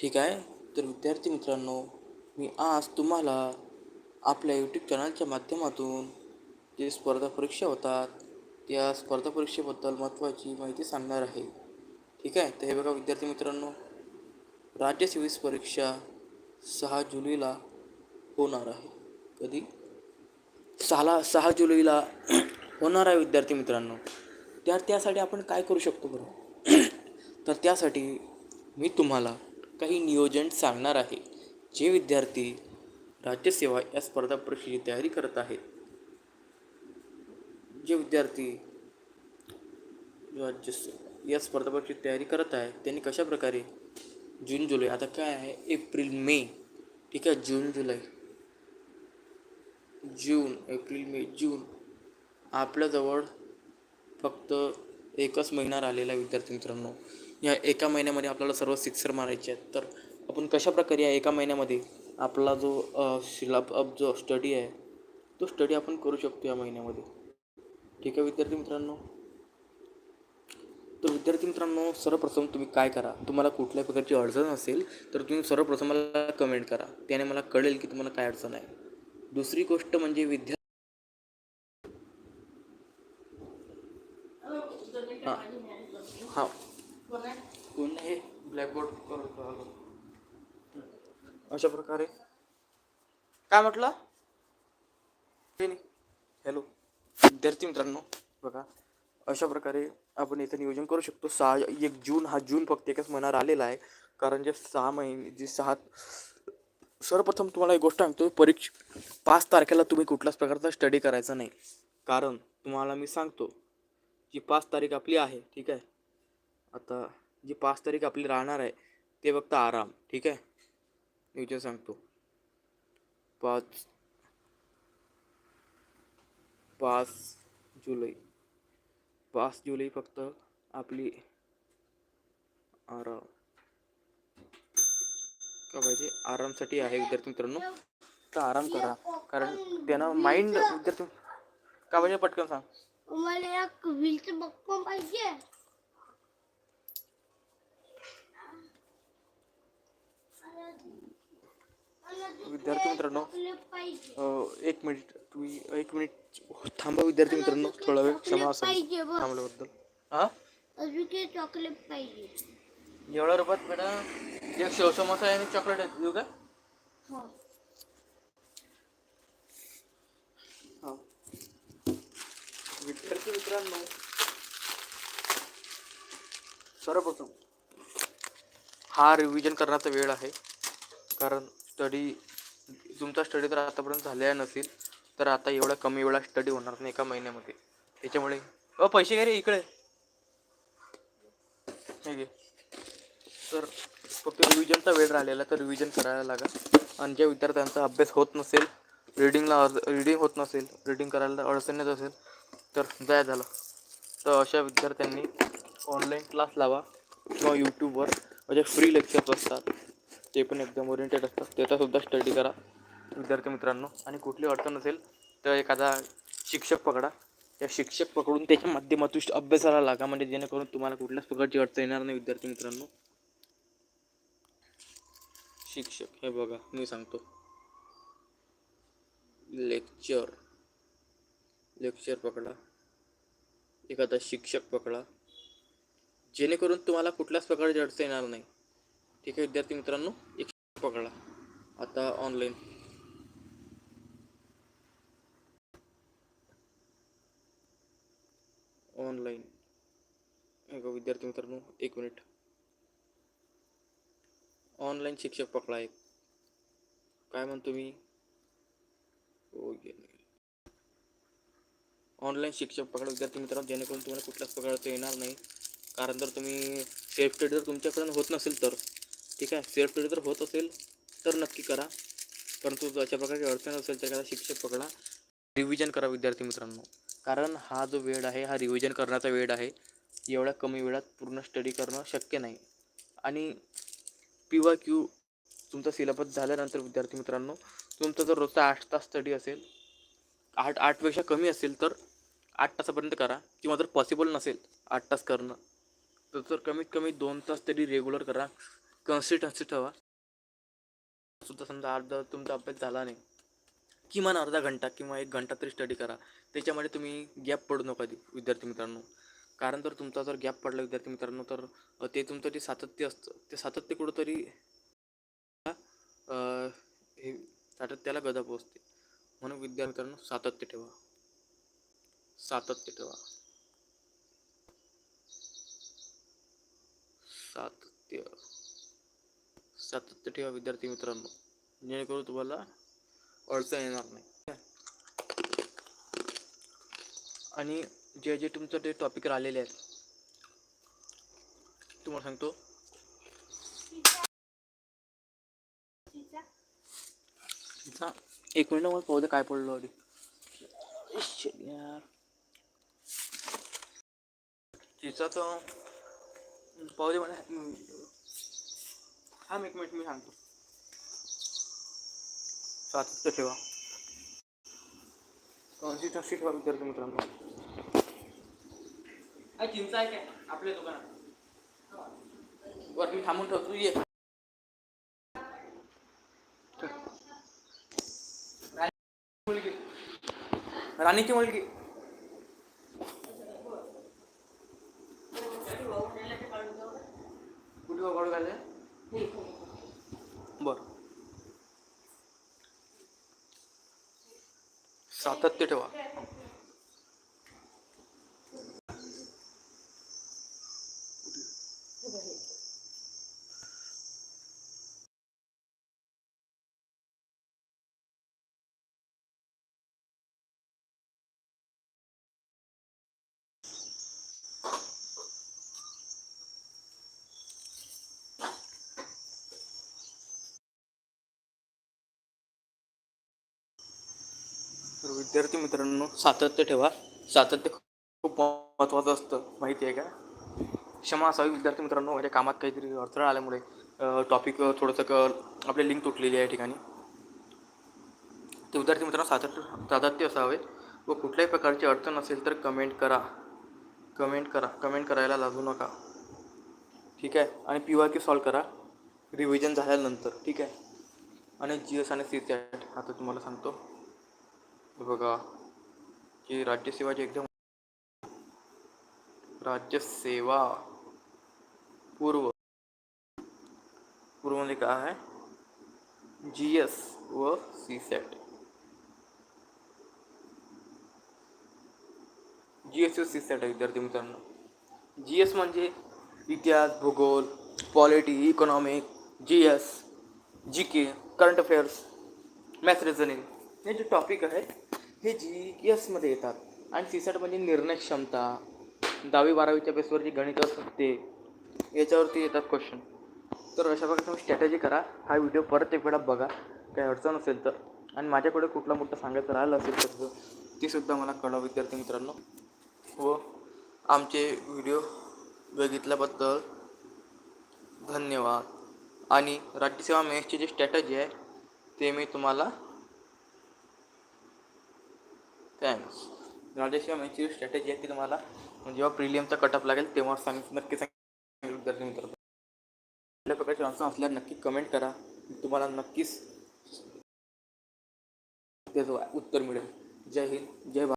ठीक आहे? तर विद्यार्थी मित्रांनो मी आज तुम्हाला आपल्या यूट्यूब चॅनलच्या माध्यमातून जे स्पर्धा परीक्षा होतात त्या स्पर्धा परीक्षेबद्दल महत्त्वाची माहिती सांगणार आहे. ठीक आहे? तर हे बघा विद्यार्थी मित्रांनो राज्य सिव्हिल्स परीक्षा सहा जुलैला होणार आहे. कधी? सहाला सहा जुलैला होणार आहे विद्यार्थी मित्रांनो. त्या त्यासाठी आपण काय करू शकतो बरं? तर त्यासाठी मी तुम्हाला काही नियोजन सांगणार आहे. जे विद्यार्थी राज्यसेवा या स्पर्धा परीक्षेची तयारी करत आहेत. जे विद्यार्थी राज्यसेवा या स्पर्धा परीक्षेची तयारी करत आहे त्यांनी कशा प्रकारे जून जुलै आता काय आहे? एप्रिल मे ठीक आहे जून जुलै. जून एप्रिल मे जून. आपल्याजवळ फक्त एकच महिना राहिलेला विद्यार्थी मित्रांनो. या एका महिन्यामध्ये आपल्याला सर्व सिक्सर मारायचे आहेत. तर आपण कशा प्रकारे या एका महिन्यामध्ये आपला जो सिलाब जो स्टडी आहे तो स्टडी आपण करू शकतो या महिन्यामध्ये? ठीक आहे विद्यार्थी मित्रांनो? तर विद्यार्थी मित्रांनो सर्वप्रथम तुम्ही काय करा? तुम्हाला कुठल्याही प्रकारची अडचण असेल तर तुम्ही सर्वप्रथम मला कमेंट करा. त्याने मला कळेल की तुम्हाला काय अडचण आहे. दुसरी गोष्ट म्हणजे विद्या हां. हां. कोण हे ब्लॅकबोर्ड अशा प्रकारे. काय म्हटलं? नाही. हॅलो विद्यार्थी मित्रांनो बघा. अशा प्रकारे आपण इथं नियोजन करू शकतो. सहा एक जून हा जून फक्त एकच महिना आलेला आहे. कारण जे सहा महिने जे सहा सर्वप्रथम तुम्हाला एक गोष्ट सांगतो परीक्षा पाच तारखेला तुम्ही कुठल्याच प्रकारचा स्टडी करायचा नाही. कारण तुम्हाला मी सांगतो जी पाच तारीख आपली आहे ठीक आहे? आता जी पाच तारीख आपली राहणार आहे, ते फक्त आराम, ठीक आहे? मी जे सांगतो. पाच पाच जुलै. पाच जुलै फक्त आपली आराम. का पाहिजे? आरामसाठी आहे विद्यार्थी मित्रांनो. तर आराम करा. कारण त्यानं माइंड विद्यार्थी का पटकन सांग. विद्यार्थी मित्रांनो एक मिनिट तुम्ही एक मिनिट थांबा विद्यार्थी मित्रांनो थोडा वेळ क्षमा थांबल्याबद्दल. हा अजून चॉकलेट पाहिजे एवढ्या रुपयात मॅडम एक शेव समोसा आणि चॉकलेट आहे देऊ का? हो. विद्यार्थी मित्रांनो सर्वप्रथम हा रिव्हिजन करण्याचा वेळ आहे. कारण स्टडी तुमचा स्टडी तर आतापर्यंत झालेला नसेल तर आता एवढा कमी वेळा स्टडी होणार नाही एका महिन्यामध्ये. त्याच्यामुळे अ पैसे घे रे इकडे. घे. तर फक्त रिव्हिजनचा वेळ राहिलेला तर रिव्हिजन करायला लागा. आणि ज्या विद्यार्थ्यांचा अभ्यास होत नसेल रिडिंगला रिडिंग होत नसेल रिडिंग करायला अडचण येत असेल तर जाय झालं. तर अशा विद्यार्थ्यांनी ऑनलाईन क्लास लावा किंवा यूट्यूबवर म्हणजे फ्री लेक्चर्स असतात. ते पण एकदम ओरिएंटेड असतात. त्याचासुद्धा स्टडी करा. विद्यार्थी मित्रांनो आणि कुठली अडचण असेल तर एखादा शिक्षक पकडा. त्या शिक्षक पकडून त्याच्या माध्यमातून अभ्यासाला लागा म्हणजे जेणेकरून तुम्हाला कुठल्याच प्रकारची अडचण येणार नाही विद्यार्थी मित्रांनो. शिक्षक हे बघा मी सांगतो. लेक्चर लेक्चर पकडा. एखादा शिक्षक पकडा. जेणेकरून तुम्हाला कुठल्याच प्रकारची अडचण येणार नाही. ठीक आहे विद्यार्थी मित्रांनो एक पकडला पकडा. आता ऑनलाईन ऑनलाईन हे विद्यार्थी मित्रांनो एक मिनिट ऑनलाईन शिक्षक पकडा एक. काय म्हणतो मी? हो, ऑनलाईन शिक्षक पकडा विद्यार्थी मित्रांनो जेणेकरून तुम्हाला कुठल्याच प्रकारचं येणार नाही. कारण जर तुम्ही सेफ्टेड जर तुमच्याकडून होत नसेल तर ठीक आहे? सेल्फ जर होत असेल तर नक्की करा. परंतु अशा प्रकारची अडचण असेल तर एखादा शिक्षक पकडा. रिव्हिजन करा विद्यार्थी मित्रांनो. कारण हा जो वेळ आहे हा रिव्हिजन करण्याचा वेळ आहे. एवढ्या कमी वेळात पूर्ण स्टडी करणं शक्य नाही. आणि पी वाय क्यू तुमचा सिलेबस झाल्यानंतर विद्यार्थी मित्रांनो तुमचा जर रोजचा आठ तास स्टडी असेल आठ आठपेक्षा कमी असेल तर आठ तासापर्यंत करा. किंवा जर पॉसिबल नसेल आठ तास करणं तर तर कमीत कमी दोन तास तरी रेग्युलर करा. कन्सिस्टन्सी ठेवा. सुद्धा समजा अर्धा तुमचा अभ्यास झाला नाही किमान अर्धा घंटा किंवा एक घंटा तरी स्टडी करा. त्याच्यामध्ये तुम्ही गॅप पडू नका विद्यार्थी मित्रांनो. कारण जर तुमचा जर गॅप पडला विद्यार्थी मित्रांनो तर ते तुमचं जे सातत्य असतं ते सातत्य कुठंतरी हे सातत्याला गदा पोचते म्हणून विद्यार्थी मित्रांनो सातत्य ठेवा. सातत्य ठेवा. सातत्य. सातत्य ठेवा विद्यार्थी मित्रांनो. जेणेकरून तुम्हाला अडचण येणार नाही. आणि जे जे तुमचं ते टॉपिक राहिलेले आहेत तुम्हाला सांगतो. तिचा एक मिनिट मला पाहू दे काय पडलं आधी. यार. तिचा तर पाहू दे मला. हा एक मिनिट मी सांगतो. सातत्य ठेवा. कन्सिस्टन्सी ठेवा विद्यार्थी मित्रांनो? काय चिंचा आहे काय? आपल्या दुकानात. वर मी थांबून ठेवतो ये. मुलगी. राणीची मुलगी. कुठे काढू घालते बर. सातत्य ठेवा. विद्यार्थी मित्रांनो सातत्य ठेवा. सातत्य खूप महत्त्वाचं असतं माहिती आहे का? क्षमा असावी विद्यार्थी मित्रांनो माझ्या कामात काहीतरी अडथळा आल्यामुळे टॉपिक थोडंसं क आपली लिंक तुटलेली आहे ठिकाणी. ते विद्यार्थी मित्रांनो सातत्य सातत्य असावे व कुठल्याही प्रकारची अडचण असेल तर कमेंट करा. कमेंट करा. कमेंट करायला लागू नका. ठीक आहे? आणि पी वाय क्यू सॉल्व करा. रिव्हिजन झाल्यानंतर. ठीक आहे? आणि जी एस आणि सी सॅट आता तुम्हाला सांगतो. बघा की राज्यसेवाची एकदम राज्यसेवा पूर्व. पूर्वमध्ये काय आहे? जी एस व सी सॅट जी एस व सी सॅट आहे विद्यार्थी मित्रांनो. जी एस म्हणजे इतिहास भूगोल polity economic G S G K current affairs math reasoning. हे जे टॉपिक आहे हे जी एसमध्ये येतात. आणि सीसॅट म्हणजे निर्णय क्षमता. दहावी बारावीच्या बेसवर जी गणित असतात ते. याच्यावरती येतात क्वेश्चन तर अशा प्रकारे तुम्ही स्ट्रॅटेजी करा. हा व्हिडिओ परत एक वेळा बघा. काही अडचण असेल तर. आणि माझ्याकडे कुठला मोठं सांगायचं राहिलं असेल तर ते सुद्धा मला कळवा विद्यार्थी मित्रांनो. व आमचे व्हिडिओ बघितल्याबद्दल धन्यवाद. आणि राज्यसेवा मेसचे जी स्ट्रॅटजी आहे ते मी तुम्हाला थँक्स राज्यसेवा मेन्सची स्ट्रॅटेजी आहे ती तुम्हाला म्हणजे जेव्हा प्रिलियमचा कटअप लागेल तेव्हा सांग नक्की सांग. विद्यार्थी मित्र कुठल्या प्रकारची अडचण असल्यास नक्की कमेंट करा. तुम्हाला नक्कीच त्याचं उत्तर मिळेल. जय हिंद जय भारत.